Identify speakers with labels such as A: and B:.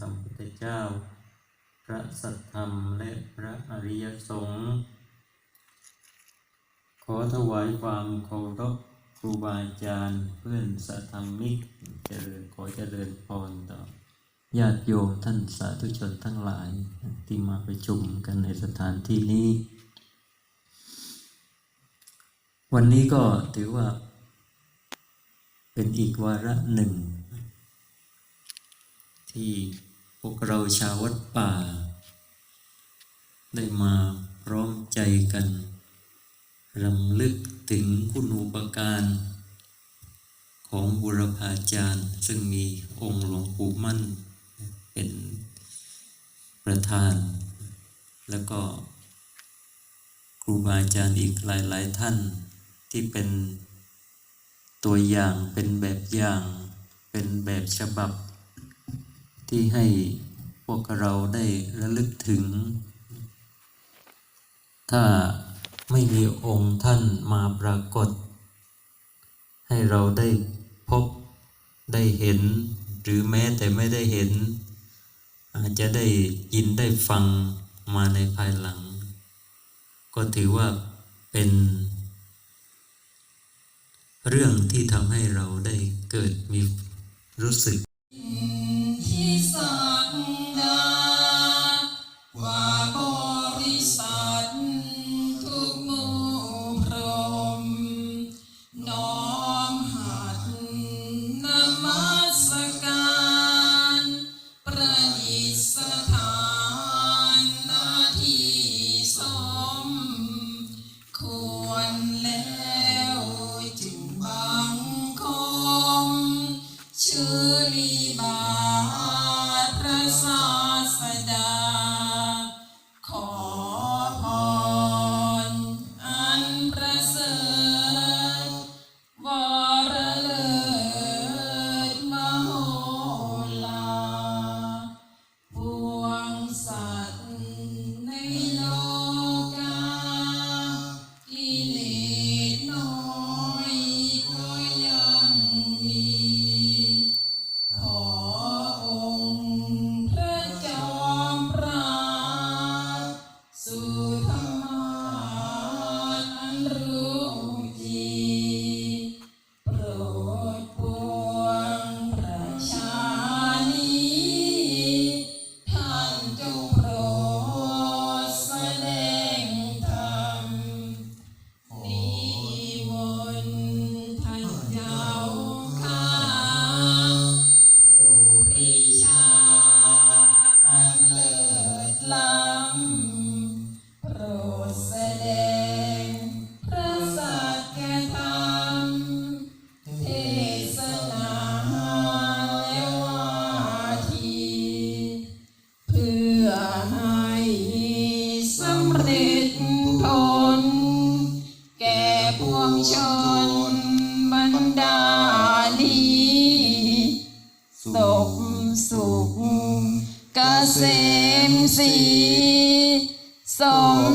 A: สัมพุทธเจ้า พระสัทธรรมและพระอริยสงฆ์ขอถวายความเคารพครูบาอาจารย์เพื่อนสัทธรรมิกเจริญขอเจริญพรต่อญาติโยมท่านสาธุชนทั้งหลายที่มาประชุมกันในสถานที่นี้ วันนี้ก็ถือว่าเป็นอีกวาระหนึ่ง ที่พวกเราชาววัดป่า ได้มาพร้อมใจกันรำลึกถึงคุณูปการของบุรพาจารย์ ซึ่งมีองค์หลวงปู่มั่น เป็นประธาน แล้วก็ครูบาอาจารย์อีกหลาย ๆ ท่านที่เป็นตัวอย่างเป็นแบบอย่าง เป็นแบบฉบับ ที่ให้พวกเราได้ระลึกถึง ถ้าไม่มีองค์ท่านมาปรากฏ ให้เราได้พบได้เห็น หรือแม้แต่ไม่ได้เห็น อาจจะได้ยินได้ฟังมาในภายหลัง ก็ถือว่าเป็น เรื่องที่ทำให้เราได้เกิดมีรู้สึก
B: อั ปวงชนบรรดาลีสกสุขเกษมสีสม